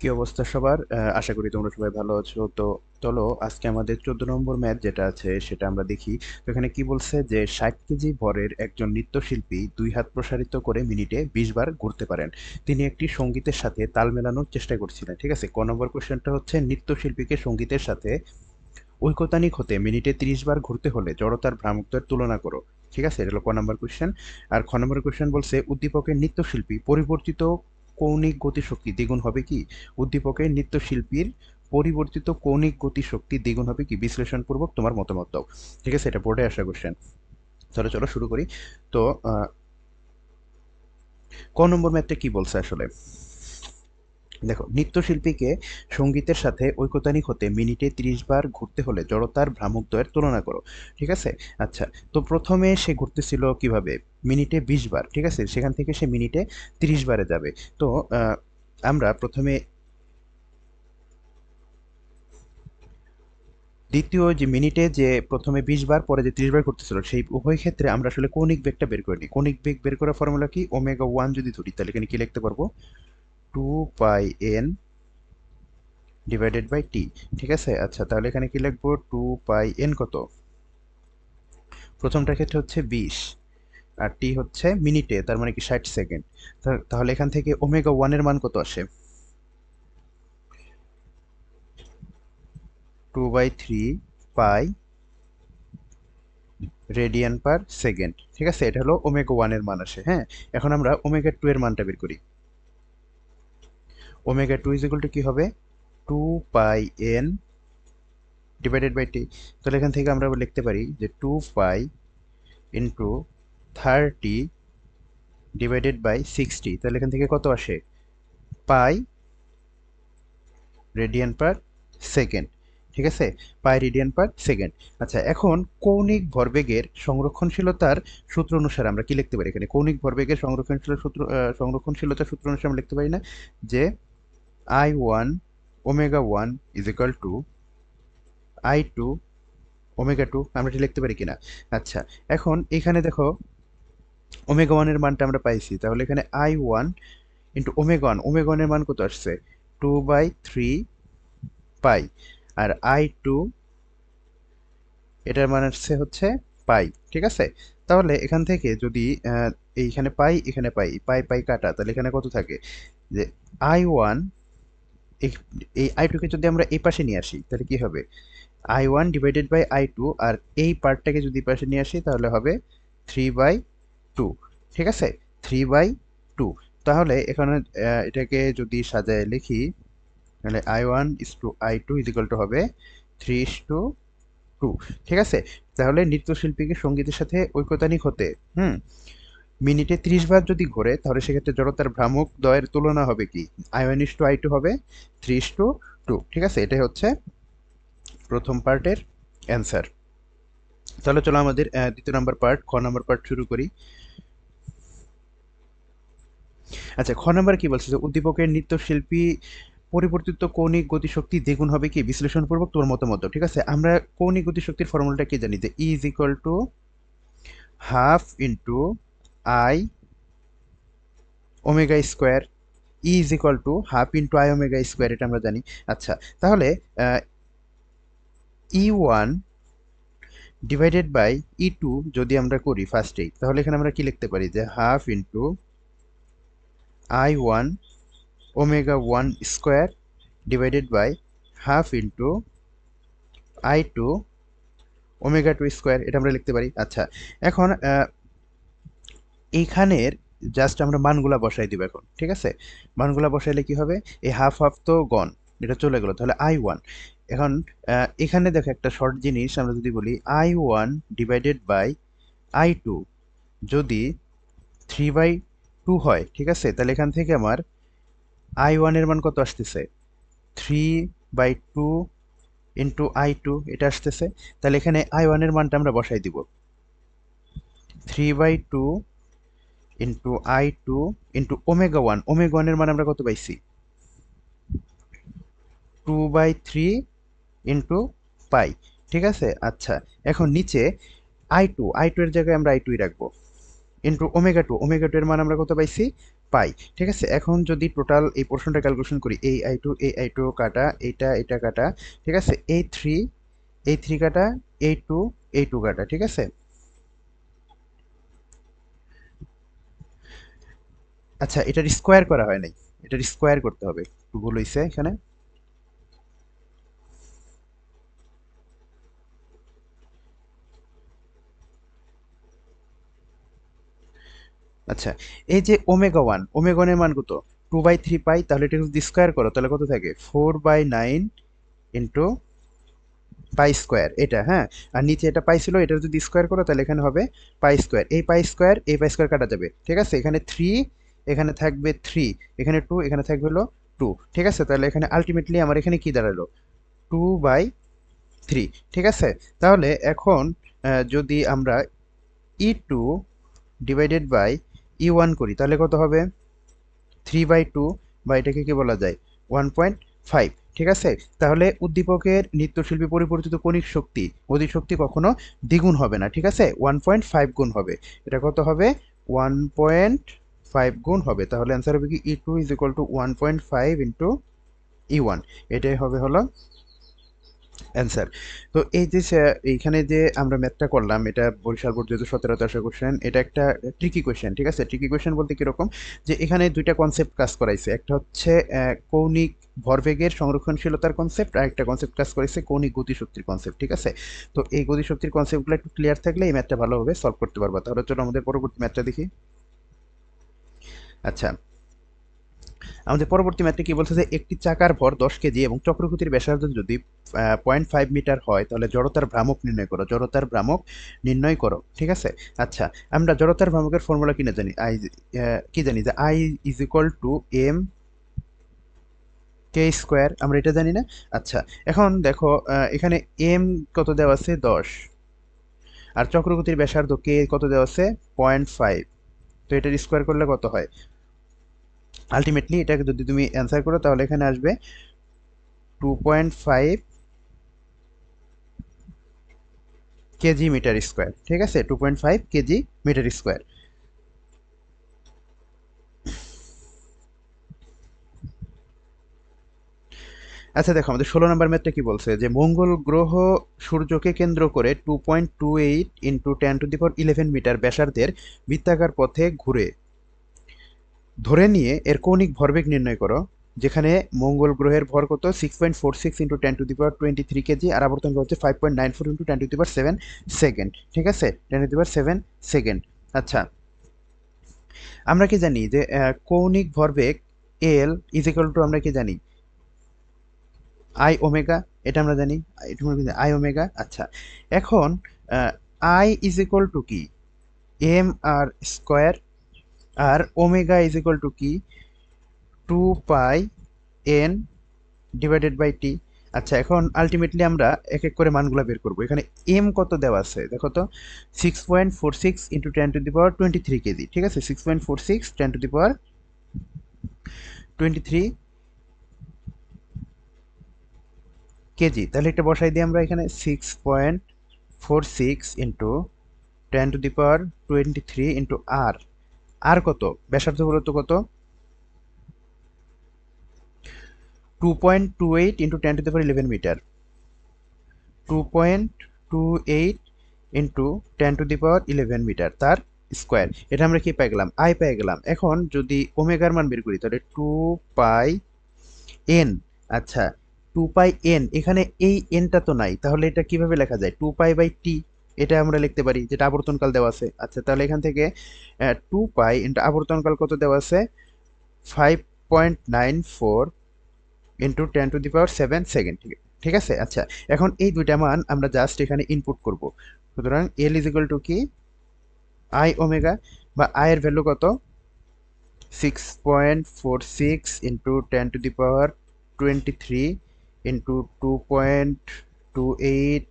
কি অবস্থা সবার? আশা করি তোমরা সবাই ভালো আছো। তো চলো, আজকে আমাদের চোদ্দ নম্বর ম্যাথ যেটা আছে সেটা আমরা দেখি। তো এখানে কি বলছে যে, ষাট কেজি ভরের একজন নৃত্যশিল্পী দুই হাত প্রসারিত করে মিনিটে বিশ বার ঘুরতে পারেন। তিনি একটি সঙ্গীতের সাথে তাল মেলানোর চেষ্টা করছিলেন, ঠিক আছে? ক নম্বর কোশ্চেনটা হচ্ছে, নৃত্যশিল্পীকে সঙ্গীতের সাথে ঐকতানিক হতে মিনিটে তিরিশ বার ঘুরতে হলে জড়তার ভ্রামকত্বের তুলনা করো, ঠিক আছে? এটা হলো ক নম্বর কোয়েশ্চেন আর খ নম্বর কোশ্চেন বলছে, উদ্দীপকের নৃত্যশিল্পী পরিবর্তিত কৌণিক গতিশক্তি দ্বিগুণ হবে কি? উদ্দীপকের নৃত্যশিল্পীর পরিবর্তিত কৌণিক গতিশক্তি দ্বিগুণ হবে কি? বিশ্লেষণপূর্বক তোমার মতামত দাও। ঠিক আছে? এটা বোর্ডে আসা করছেন তাহলে চলো শুরু করি। তো ক নম্বর ম্যাথটা কি বলছে আসলে? দেখো, নৃত্যশিল্পীকে সঙ্গীতের সাথে ঐকতানিক হতে মিনিটে তিরিশ বার ঘুরতে হলে জড়তার ভ্রামকদ্বয়ের তুলনা করো, ঠিক আছে? আচ্ছা তো প্রথমে সে ঘুরতেছিল কীভাবে? মিনিটে বিশ বার, ঠিক আছে? সেখান থেকে সে মিনিটে তিরিশ বারে যাবে। তো আমরা প্রথমে দ্বিতীয় যে মিনিটে যে প্রথমে বিশ বার, পরে যে ত্রিশ বার করতেছিল সেই উভয় ক্ষেত্রে আমরা আসলে কৌণিক বেগটা বের করে নিই কৌণিক বেগ বের করার ফর্মুলা কি? ওমেগা ওয়ান যদি ধরি, তাহলে এখানে কি লিখতে পারব? Two pi N divided by T ঠিক আছে? আচ্ছা তাহলে এখানে কি লিখব? টু পাই এন কত? প্রথমটার ক্ষেত্রে হচ্ছে বিশ, আর টি হচ্ছে মিনিটে, তার মানে কি ষাট সেকেন্ড। তাহলে এখান থেকে ওমেগা ওয়ানের মান কত আসে? Two by three pi radian per second ঠিক আছে? এটা হলো ওমেগা ওয়ানের মান আসে হ্যাঁ? এখন আমরা ওমেগা টু এর মানটা বের করি। Omega two is equal to কি হবে? Two pi N divided by T তাহলে এখান থেকে আমরা লিখতে পারি যে two pi into thirty divided by sixty তাহলে এখান থেকে কত আসে? পাই রেডিয়ান পার সেকেন্ড ঠিক আছে? পাই রেডিয়ান পার সেকেন্ড আচ্ছা এখন কৌণিক ভরবেগের সংরক্ষণশীলতার সূত্র অনুসারে আমরা কি লিখতে পারি এখানে? কৌণিক ভরবেগের সংরক্ষণশীল সূত্র সংরক্ষণশীলতার সূত্র অনুসারে আমরা লিখতে পারি না যে I one omega one is equal to I two omega two আমরা এটি লিখতে পারি কিনা? আচ্ছা এখন এখানে দেখো ওমেগা ওয়ানের মানটা আমরা পাইছি, তাহলে এখানে I one into omega one omega ওয়ানের মান কত আসছে? টু বাই থ্রি পাই আর আই টু এটার মান আসছে হচ্ছে পাই ঠিক আছে? তাহলে এখান থেকে যদি এইখানে পাই এখানে পাই পাই পাই কাটা, তাহলে এখানে কত থাকে? যে আই ওয়ান এই আই টুকে যদি আমরা এই পাশে নিয়ে আসি, তাহলে কি হবে? I one divided by I two আর এই পার্টটাকে যদি পাশে নিয়ে আসি, তাহলে হবে থ্রি বাই টু ঠিক আছে? থ্রি বাই টু তাহলে এখানে এটাকে যদি সাজায় লিখি, তাহলে I one is to I two equal to হবে থ্রি ইস টু টু ঠিক আছে? তাহলে নৃত্যশিল্পীকে সঙ্গীতের সাথে ঐকতানিক হতে, হুম? মিনিটে ত্রিশ বার যদি ঘোরে, তাহলে সেক্ষেত্রে জড়তার ভ্রামক দয়ের তুলনা হবে কি? I one is to I two হবে থ্রি ইস টু টু ঠিক আছে? এটাই হচ্ছে প্রথম পার্টের অ্যান্সার তাহলে চলো আমাদের দ্বিতীয় নাম্বার পার্ট খ নাম্বার পার্ট শুরু করি। আচ্ছা খ নাম্বার কি বলছে? যে উদ্দীপকের নৃত্যশিল্পী পরিবর্তিত কৌণিক গতিশক্তি দ্বিগুণ হবে কি? বিশ্লেষণপূর্বক তোর মতামত ঠিক আছে? আমরা কৌণিক গতিশক্তির ফর্মুলাটা কি জানি? যে E is equal to half into I omega square E is equal to half into I omega square এটা আমরা জানি। আচ্ছা তাহলে E one divided by E two যদি আমরা করি ফার্স্টেই তাহলে এখানে আমরা কি লিখতে পারি? যে half into I one omega one square divided by half into I two omega two square এটা আমরা লিখতে পারি। আচ্ছা এখন এইখানের জাস্ট আমরা মানগুলা বসাই দিব এখন, ঠিক আছে? মানগুলা বসাইলে কি হবে? এই হাফ হাফ তো গন এটা চলে গেল, তাহলে আই ওয়ান এখন এখানে দেখো একটা শর্ট জিনিস, আমরা যদি বলি I one divided by I two যদি থ্রি বাই টু হয়, ঠিক আছে? তাহলে এখান থেকে আমার আই ওয়ানের মান কত আসতেছে? Three by two into I two এটা আসতেছে। তাহলে এখানে আই ওয়ানের মানটা আমরা বসাই দিব। Three by two into I two into omega one omega ওয়ানের মান আমরা কত পাইছি? Two by three into pi ঠিক আছে? আচ্ছা এখন নিচে আই টু আই টু এর জায়গায় আমরা আই টুই রাখব। Into omega two omega two এর মান আমরা কত পাইছি? পাই ঠিক আছে? এখন যদি টোটাল এই পোর্শনটা ক্যালকুলেশন করি, এই আই টু এই আই টু কাটা, এইটা এটা কাটা, ঠিক আছে? এই থ্রি এই থ্রি কাটা এই টু এই টু কাটা, ঠিক আছে? আচ্ছা এটার স্কোয়ার করা হয় নাই। এটার স্কোয়ার করতে হবে। একটু ভুল হইছে এখানে। আচ্ছা এই যে ওমেগা ওয়ান ওমেগা মান কত? টু বাই থ্রি পাই তাহলে এটা যদি স্কোয়ার করো, তাহলে কত থাকে? Four by nine into pi square এটা হ্যাঁ? আর নিচে এটা পাই ছিল এটা যদি স্কোয়ার করো, তাহলে এখানে হবে পাই স্কোয়ার এই পাই স্কোয়ার এই পাই স্কোয়ার কাটা যাবে, ঠিক আছে? এখানে থ্রি এখানে থাকবে থ্রি এখানে টু এখানে থাকবে হলো টু ঠিক আছে? তাহলে এখানে আলটিমেটলি আমার এখানে কি দাঁড়াল? টু বাই থ্রি ঠিক আছে? তাহলে এখন যদি আমরা E two divided by E one করি, তাহলে কত হবে? থ্রি বাই টু বা এটাকে কি বলা যায়? ওয়ান পয়েন্ট ফাইভ ঠিক আছে? তাহলে উদ্দীপকের নৃত্যশিল্পী পরিবর্তিত কণিক শক্তি, অধিক শক্তি কখনো দ্বিগুণ হবে না, ঠিক আছে? ওয়ান পয়েন্ট ফাইভ গুণ হবে। এটা কত হবে? ওয়ান পয়েন্ট ফাইভ গুণ হবে, তাহলে অ্যান্সার হবে কি? E two is equal to one point five into E one এটাই হবে হলো অ্যান্সার তো এই যে এইখানে যে আমরা ম্যাথটা করলাম, এটা বরিশাল বোর্ড যেহেতু সতেরোতে আসা কোশ্চেন এটা একটা ট্রিকি কোশ্চেন ঠিক আছে? ট্রিকি কোশ্চেন বলতে কীরকম? যে এখানে দুইটা কনসেপ্ট কাজ করাইছে, একটা হচ্ছে কৌণিক ভরবেগের সংরক্ষণশীলতার কনসেপ্ট আর একটা কনসেপ্ট কাজ করেছে কৌণিক গতিশক্তির কনসেপ্ট ঠিক আছে? তো এই গতিশক্তির কনসেপ্টগুলো একটু ক্লিয়ার থাকলে এই ম্যাথটা ভালোভাবে সলভ করতে পারবা। তাহলে চলো আমাদের পরবর্তী ম্যাথটা দেখি। আচ্ছা। আমাদের পরবর্তী ম্যাথে কি বলছে যে একটি চাকার ভর দশ কেজি এবং চক্রগতির ব্যাসার্ধ যদি পয়েন্ট ফাইভ মিটার হয়, তাহলে জড়তার ভ্রামক নির্ণয় করো। জড়তার ভ্রামক নির্ণয় করো, ঠিক আছে? আচ্ছা আমরা জড়তার ভ্রামকের ফর্মুলা কিনে জানি। আই কি জানি যে I is equal to M K square আমরা এটা জানি না? আচ্ছা এখন দেখো এখানে এম কত দেওয়া আছে? দশ। আর চক্রগতির ব্যাসার্ধ কে কত দেওয়া আছে? পয়েন্ট ফাইভ তো এটার স্কোয়ার করলে কত হয়? আলটিমেটলি এটাকে যদি তুমি অ্যান্সার করো, তাহলে এখানে আসবে two point five kg metre square, ঠিক আছে? Two point five kg metre square. আচ্ছা দেখো, আমাদের ষোলো নম্বর ম্যাথটা কি বলছে? যে মঙ্গল গ্রহ সূর্যকে কেন্দ্র করে two point two eight into ten to the power eleven metre ব্যাসার্ধের বৃত্তাকার পথে ঘুরে ধরে নিয়ে এর কৌণিক ভরবেগ নির্ণয় করো, যেখানে মঙ্গল গ্রহের ভর কত? Six point four six into ten to the power twenty three kg আর আবর্তন হচ্ছে five point nine four into ten to the power seven second ঠিক আছে? Ten to the power seven second আচ্ছা। আমরা কি জানি যে কৌণিক ভরবেগ এল ইজ ইকুয়াল টু আমরা কি জানি? আই ওমেগা এটা আমরা জানি, এটা আমরা জানি আই ওমেগা আচ্ছা। এখন আই ইজ ইকুয়াল টু কি? এম আর স্কোয়ার আর ওমেগা ইজ ইকুয়াল টু কি? Two pi N divided by T আচ্ছা এখন আলটিমেটলি আমরা এক এক করে মানগুলো বের করব। এখানে এম কত দেওয়া আছে? দেখো তো six point four six into ten to the power twenty three kg ঠিক আছে? Six point four six ten to the power twenty three kg তাহলে একটা বসাই দিই আমরা এখানে six point four six into ten to the power twenty three into R R কত? ব্যাসার্ধ বলতো কত? Two point two eight into ten to the power eleven metre two point two eight into ten to the power eleven metre তার square এটা আমরা কি পেয়ে গেলাম? আই পেয়ে গেলাম। এখন যদি ওমেগার মান বের করি, তাহলে টু পাই এন আচ্ছা টু পাই এন এখানে এই এনটা তো নাই, তাহলে এটা কীভাবে লেখা যায়? টু পাই বাই টি এটা আমরা লিখতে পারি, যেটা আবর্তনকাল দেওয়া আছে। আচ্ছা তাহলে এখান থেকে টু পাই ইন্টু আবর্তনকাল কত দেওয়া আছে? Five point nine four into ten to the power seven second ঠিক আছে? আচ্ছা এখন এই দুইটা মান আমরা জাস্ট এখানে ইনপুট করব। সুতরাং এল ইজ ইকুয়াল টু কি? আই ওমেগা বা আই এর ভ্যালু কত? Six point four six into ten to the power twenty three into two point two eight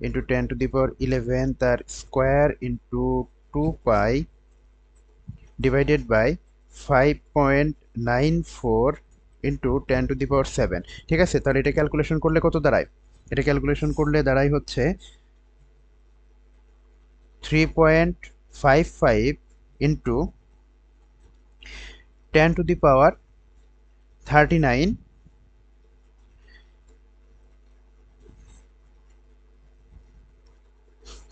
into ten to the power eleven তার square into two pi divided by five point nine four into ten to the power seven ঠিক আছে? তাহলে এটা calculation করলে কত দাঁড়ায়? এটা calculation করলে দাঁড়ায় হচ্ছে three point five five into ten to the power thirty nine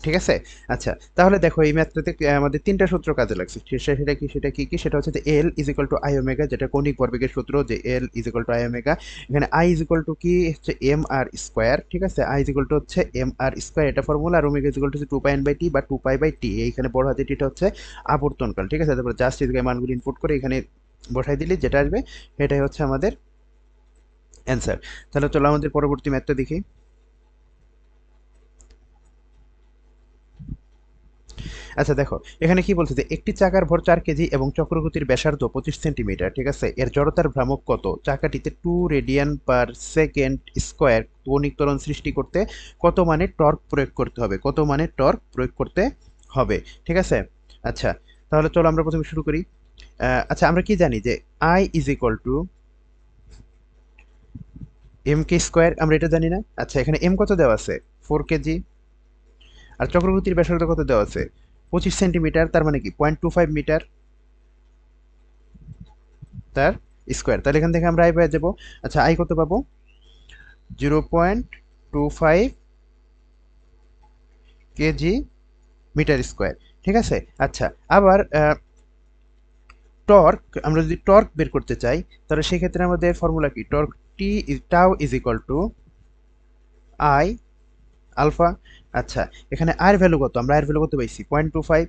ঠিক আছে? আচ্ছা তাহলে দেখো এই ম্যাথটাতে আমাদের তিনটা সূত্র কাজে লাগছে। সেটা কি সেটা কি কি? সেটা হচ্ছে যে L is equal to I omega যেটা কৌণিক ভরবেগের সূত্র, যে L is equal to I omega এখানে আই ইজ ইকুয়াল টু কি? হচ্ছে এম আর স্কোয়ার ঠিক আছে? আই ইজ ইকুয়াল টু হচ্ছে এম আর স্কোয়ার এটা ফর্মুলা আর ওমেগা ইজ ইকুয়াল টু হচ্ছে two pi N by T বা টু পাই বাই টি এইখানে বড় হাতে টিটা হচ্ছে আবর্তনকাল, ঠিক আছে? তারপর জাস্ট জায়গায় মানগুলি ইনপুট করে এখানে বসাই দিলে যেটা আসবে, সেটাই হচ্ছে আমাদের অ্যান্সার তাহলে চলো আমাদের পরবর্তী ম্যাথটা দেখি। আচ্ছা দেখো, এখানে কি বলছে যে একটি চাকার ভর চার কেজি এবং চক্রগতির ব্যাসার্ধ পঁচিশ সেন্টিমিটার, ঠিক আছে? এর জড়তার ভ্রামক কত? চাকাটিতে two radian per second square কৌণিক ত্বরণ সৃষ্টি করতে কত মানে টর্ক প্রয়োগ করতে হবে? কত মানে টর্ক প্রয়োগ করতে হবে? ঠিক আছে? আচ্ছা তাহলে চলো আমরা প্রথমে শুরু করি। আচ্ছা আমরা কি জানি যে I is equal to M K square আমরা এটা জানি না? আচ্ছা এখানে এম কত দেওয়া আছে? Four KG. আর চক্রবর্তীর ব্যাসার্ধ কত দেওয়া আছে? পঁচিশ সেন্টিমিটার, তার মানে কি? পয়েন্ট টু ফাইভ মিটার তার স্কোয়ার তাহলে এখান থেকে আমরা আই পেয়ে যাব। আচ্ছা আই কত পাবো? Zero point two five kg metre square ঠিক আছে? আচ্ছা আবার টর্ক আমরা যদি টর্ক বের করতে চাই, তাহলে সেক্ষেত্রে আমাদের ফর্মুলা কি? Torque T tau is equal to I alpha. আচ্ছা এখানে আর ভ্যালু কত? আমরা আর ভ্যালু কত পাইছি? Point two five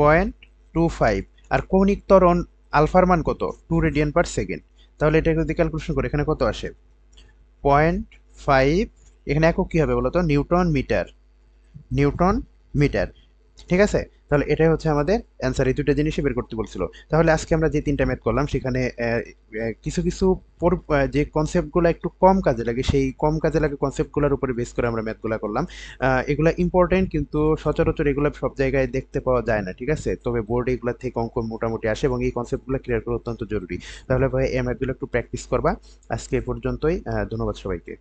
point two five আর কৌণিক ত্বরণ আলফার মান কত? টু রেডিয়ান পার সেকেন্ড তাহলে এটা যদি ক্যালকুলেশন করি, এখানে কত আসে? পয়েন্ট ফাইভ এখানে একক কী হবে বলতো? Newton metre. Newton metre. ঠিক আছে? তাহলে এটাই হচ্ছে আমাদের অ্যান্সার এই দুটো জিনিসই বের করতে বলছিল। তাহলে আজকে আমরা যে তিনটা ম্যাথ করলাম, সেখানে কিছু কিছু যে কনসেপ্টগুলো একটু কম কাজে লাগে, সেই কম কাজে লাগে কনসেপ্টগুলোর উপরে বেস করে আমরা ম্যাথগুলো করলাম। এগুলা ইম্পর্টেন্ট কিন্তু সচরাচর এগুলো সব জায়গায় দেখতে পাওয়া যায় না, ঠিক আছে? তবে বোর্ডে এগুলো থেকে অঙ্ক মোটামুটি আসে এবং এই কনসেপ্টগুলো ক্লিয়ার করা অত্যন্ত জরুরি। তাহলে ভাই, এই ম্যাথগুলো একটু প্র্যাকটিস করবা। আজকে এ পর্যন্তই ধন্যবাদ সবাইকে।